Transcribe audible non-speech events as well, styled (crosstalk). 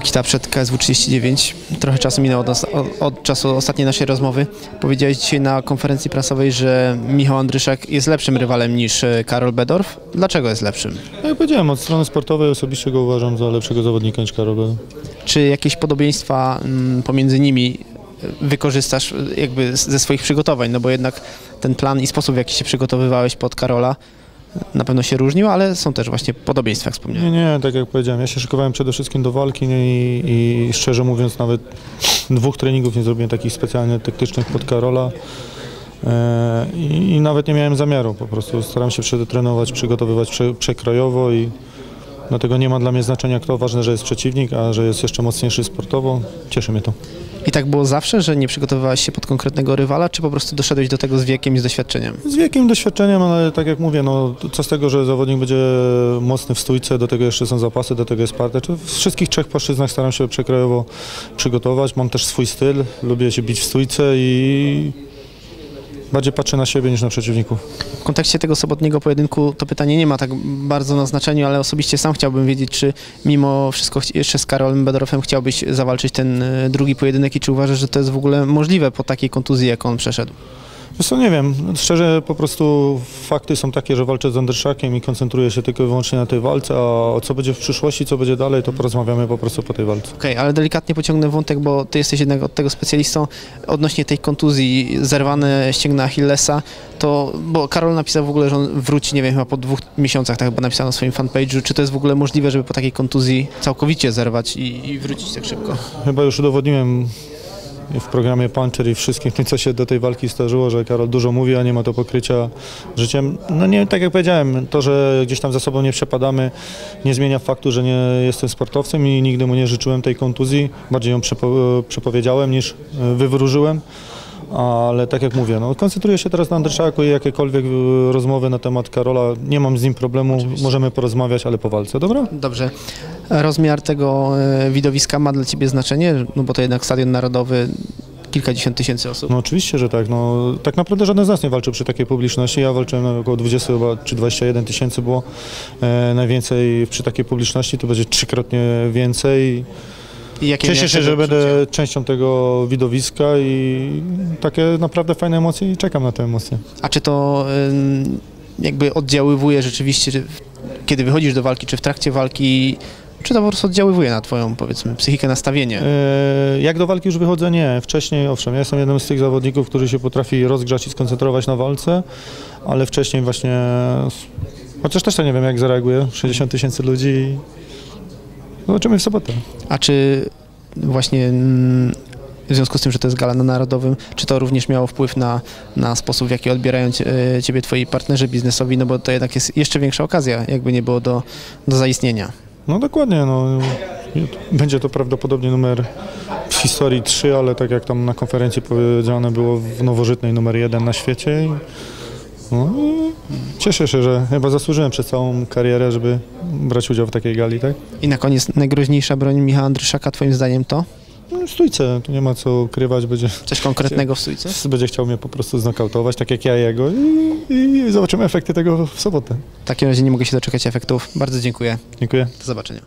Kita przed KSW 39. Trochę czasu minęło od, od, czasu ostatniej naszej rozmowy. Powiedziałeś dzisiaj na konferencji prasowej, że Michał Andryszak jest lepszym rywalem niż e, Karol Bedorf. Dlaczego jest lepszym? No Jak powiedziałem, od strony sportowej osobiście go uważam za lepszego zawodnika niż Karol Bedorf. Czy jakieś podobieństwa mm, pomiędzy nimi e, wykorzystasz e, jakby ze swoich przygotowań? No bo jednak ten plan i sposób, w jaki się przygotowywałeś pod Karola na pewno się różnił, ale są też właśnie podobieństwa, jak wspomniałem. Nie, nie, tak jak powiedziałem, ja się szykowałem przede wszystkim do walki i, i szczerze mówiąc nawet dwóch treningów nie zrobiłem takich specjalnie taktycznych pod Karola. E, I, I nawet nie miałem zamiaru, po prostu staram się przetrenować, przygotowywać prze, przekrojowo i dlatego nie ma dla mnie znaczenia kto, ważne, że jest przeciwnik, a że jest jeszcze mocniejszy sportowo, cieszy mnie to. I tak było zawsze, że nie przygotowywałeś się pod konkretnego rywala, czy po prostu doszedłeś do tego z wiekiem i z doświadczeniem? Z wielkim doświadczeniem, ale tak jak mówię, no, co z tego, że zawodnik będzie mocny w stójce, do tego jeszcze są zapasy, do tego jest parter. W wszystkich trzech płaszczyznach staram się przekrojowo przygotować. Mam też swój styl, lubię się bić w stójce i bardziej patrzę na siebie niż na przeciwników. W kontekście tego sobotniego pojedynku to pytanie nie ma tak bardzo na znaczeniu, ale osobiście sam chciałbym wiedzieć, czy mimo wszystko jeszcze z Karolem Bedorfem chciałbyś zawalczyć ten e, drugi pojedynek i czy uważasz, że to jest w ogóle możliwe po takiej kontuzji, jak on przeszedł? Wiesz co, nie wiem, szczerze po prostu fakty są takie, że walczę z Andryszakiem i koncentruję się tylko i wyłącznie na tej walce, a co będzie w przyszłości, co będzie dalej, to porozmawiamy po prostu po tej walce. Okej, ale delikatnie pociągnę wątek, bo ty jesteś jednak od tego specjalistą. Odnośnie tej kontuzji, zerwane ścięgna Achillesa, to, bo Karol napisał w ogóle, że on wróci, nie wiem, chyba po dwóch miesiącach, tak chyba napisał na swoim fanpage'u. Czy to jest w ogóle możliwe, żeby po takiej kontuzji całkowicie zerwać i, i wrócić tak szybko? Chyba już udowodniłem w programie Puncher i wszystkim tym, co się do tej walki zdarzyło, że Karol dużo mówi, a nie ma to pokrycia życiem. No nie, tak jak powiedziałem, to, że gdzieś tam za sobą nie przepadamy, nie zmienia faktu, że nie jestem sportowcem i nigdy mu nie życzyłem tej kontuzji. Bardziej ją przepo, przepowiedziałem niż e, wywróżyłem. Ale tak jak mówię, no, koncentruję się teraz na Andrzejczaku i jakiekolwiek e, rozmowy na temat Karola, nie mam z nim problemu, możemy porozmawiać, ale po walce, dobra? Dobrze. Rozmiar tego e, widowiska ma dla Ciebie znaczenie, no bo to jednak stadion narodowy, kilkadziesiąt tysięcy osób. No oczywiście, że tak. No, tak naprawdę żaden z nas nie walczył przy takiej publiczności. Ja walczyłem na około 20 chyba, czy 21 tysięcy było e, najwięcej przy takiej publiczności. To będzie trzykrotnie więcej. I jakie Cieszę się, że będę częścią tego widowiska i takie naprawdę fajne emocje i czekam na te emocje. A czy to jakby oddziaływuje rzeczywiście, kiedy wychodzisz do walki, czy w trakcie walki, czy to po prostu oddziaływuje na Twoją, powiedzmy, psychikę, nastawienie? E, Jak do walki już wychodzę? Nie. Wcześniej, owszem, ja jestem jednym z tych zawodników, który się potrafi rozgrzać i skoncentrować na walce, ale wcześniej właśnie, chociaż też to nie wiem jak zareaguje, 60 tysięcy ludzi zobaczymy w sobotę. A czy właśnie mm, w związku z tym, że to jest gala na Narodowym, czy to również miało wpływ na, na sposób, w jaki odbierają e, Ciebie Twoi partnerzy biznesowi, no bo to jednak jest jeszcze większa okazja, jakby nie było do, do zaistnienia. No dokładnie, no. Będzie to prawdopodobnie numer w historii 3, ale tak jak tam na konferencji powiedziane było w nowożytnej numer 1 na świecie. No, i cieszę się, że chyba zasłużyłem przez całą karierę, żeby brać udział w takiej gali, tak? I na koniec najgroźniejsza broń Michała Andryszaka, Twoim zdaniem to? No, stójce, tu nie ma co ukrywać, będzie, Coś konkretnego w (laughs) stójce? będzie chciał mnie po prostu znokautować, tak jak ja jego i, i zobaczymy efekty tego w sobotę. W takim razie nie mogę się doczekać efektów. Bardzo dziękuję. Dziękuję. Do zobaczenia.